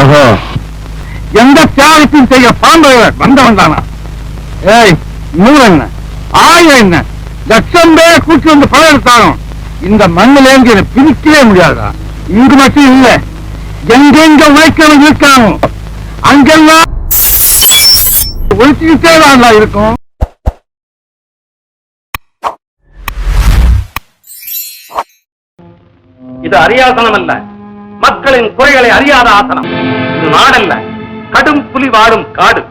ஓஹோ எந்த தியாகத்தையும் செய்ய பாண்டவர் வந்தவன் தானா? ஏய் நூறு என்ன? ஆயிரம் என்ன? லட்சம் பேர் கூட்டி வந்து படம் எடுத்தாலும் இந்த மண்ணில இருந்து பிரிக்கவே முடியாதா? இங்கு மட்டும் இல்ல எங்கெங்க உழைக்கிறவங்க இருக்கானோ அங்கெல்லாம் ஒழிச்சுக்கிட்டே தான் இருக்கும். இது அரியாசனம் அல்ல. மக்களின் குறைகளை அறியாத ஆசனம். இது நாடல்ல. கடும் புலி வாடும் காடு.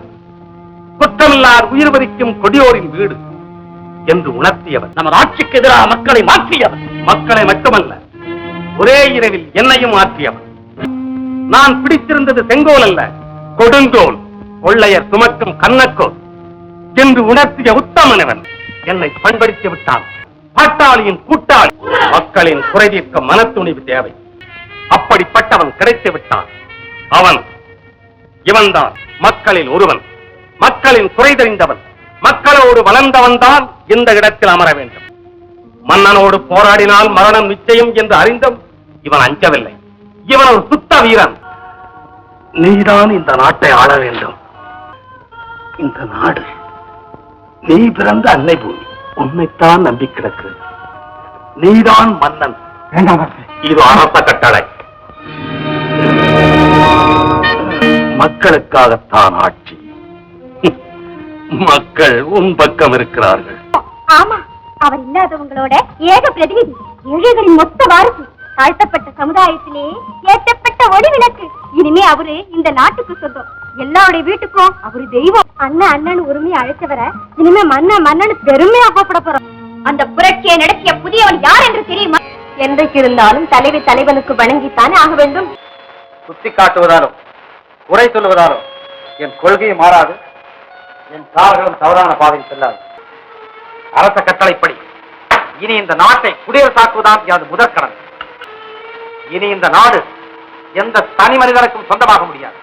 குற்றமில்லார் உயிர் வரிக்கும் கொடியோரின் வீடு. என்று உணர்த்தியவர் நமது ஆட்சிக்கு எதிராக மக்களை மாற்றியவர் மக்களை மட்டுமல்ல ஒரே இரவில் என்னையும் மாற்றியவர் நான் பிடித்திருந்தது செங்கோல் அல்ல கொடுங்கோல். கொள்ளையர் சுமக்கும் கண்ணக்கோல். என்று உணர்த்திய உத்தமனவன் என்னை பண்படுத்தி விட்டான். பாட்டாளியின் கூட்டாளி. மக்களின் குறை தீர்க்க மனத்துணிவு தேவை. அப்படிப்பட்டவன் கிடைத்து விட்டான். அவன் இவன்தான் மக்களில் ஒருவன். மக்களின் குறை தெரிந்தவன். மக்களோடு வளர்ந்தவன் தான் இந்த இடத்தில் அமர வேண்டும். மன்னனோடு போராடினால் மரணம் நிச்சயம் என்று அறிந்தும் இவன் அஞ்சவில்லை. இவன் ஒரு சுத்த வீரன். நீதான் இந்த நாட்டை ஆள வேண்டும். இந்த நாடு நீ பிறந்த அன்னை பூமி. உன்னைத்தான் நம்பி கிடக்கிறது நீதான் மன்னன். வேண்டாம். இது அரச கட்டளை. மக்களுக்காகத்தான் ஆட்சி. மக்கள் உன் பக்கம் இருக்கிறார்கள். ஆமா அவர் இல்லாதவங்களோட ஏக பிரதிநிதி ஏழைகளின் மொத்த வாரிசு தாழ்த்தப்பட்ட சமுதாயத்திலே ஏற்றப்பட்ட ஒளி விளக்கு இனிமே அவரு இந்த நாட்டுக்கு சொந்தம். எல்லாருடைய வீட்டுக்கும் அவரு தெய்வம். அண்ணன் அண்ணன் உரிமையை அழைச்சவர இனிமே மன்னன் மன்னனு பெருமையா கூப்பிட போறோம். அந்த புரட்சியை நடத்திய புதியவன் யார் என்று தெரியுமா? என்றைக்கு இருந்தாலும் தலைவி தலைவனுக்கு வணங்கித்தானே ஆக வேண்டும்? சுத்தி காட்டுவதாலும் குறை சொல்லுவதாலும் என் கொள்கை மாறாது. என் கால்களும் தவறான பாதையில் செல்லாது. அரச கட்டளைப்படி இனி இந்த நாட்டை குடியரசாக்குவதான் எனது முதற்கடன் இனி இந்த நாடு எந்த தனி மனிதனுக்கும் சொந்தமாக முடியாது.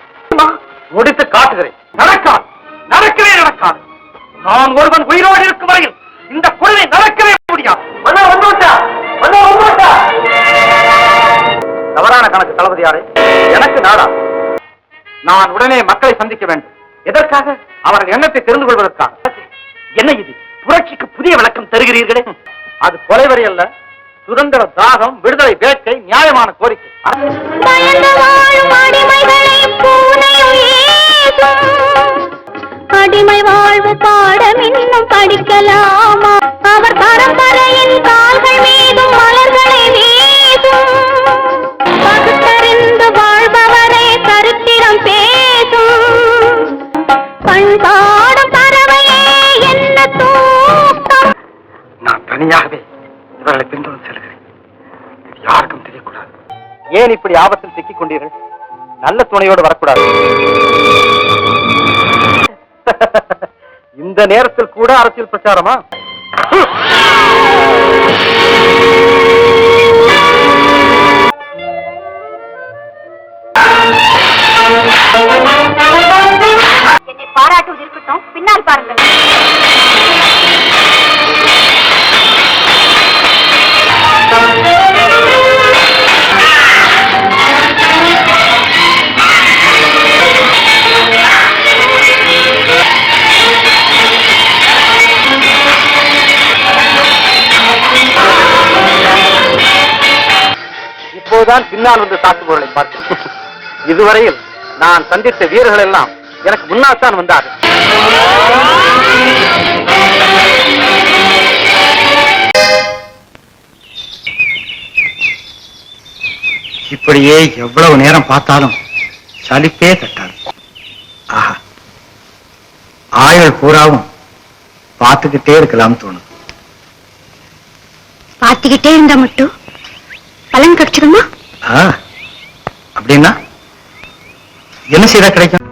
முடித்து காட்டுகிறேன். நடக்காது. நடக்கவே நடக்காது. நான் ஒருவன் உயிரோடு இருக்கும் வரையில் இந்த குழுவை நடக்கவே முடியாது. தவறான கணக்கு தளபதியாரே எனக்கு நாடா. நான் உடனே மக்களை சந்திக்க வேண்டும். எதற்காக? அவர்கள் எண்ணத்தை தெரிந்து கொள்வதற்காக. என்ன இது? புரட்சிக்கு புதிய விளக்கம் தருகிறீர்களே? அது கொலைவரை அல்ல சுதந்திர தாகம் விடுதலை வேட்கை நியாயமான கோரிக்கை. அடிமை வாழ்வு பாடம் இன்னும் படிக்கலாமா? அவர் பரம்பரையின் கால்கள் மீதும் மலர்களை தனியாகவே இவர்களை பின்தொடர்ந்து செல்கிறேன். இது யாருக்கும் தெரியக்கூடாது. ஏன் இப்படி ஆபத்தில் சிக்கிக் கொண்டீர்கள்? நல்ல துணையோடு வரக்கூடாது. இந்த நேரத்தில் கூட அரசியல் பிரச்சாரமா? என்னை பாராட்டுவது இருக்கட்டும் பின்னால் பாருங்கள். இப்போதுதான் பின்னால் வந்து தாக்குபவர்களை பார்த்தேன். இதுவரையில் நான் சந்தித்த வீரர்கள் எல்லாம் எனக்கு முன்னால் தான் வந்தார்கள். இப்படியே எவ்வளவு நேரம் பார்த்தாலும் சலிப்பே தட்டாது. ஆஹா. ஆயுள் பூராவும் பார்த்துக்கிட்டே இருக்கலாம் தோணும். பார்த்துக்கிட்டே இருந்தா மட்டும் பலன் கிடைச்சிடுமா? ஆ, அப்படின்னா என்ன செய்தா கிடைக்கும்?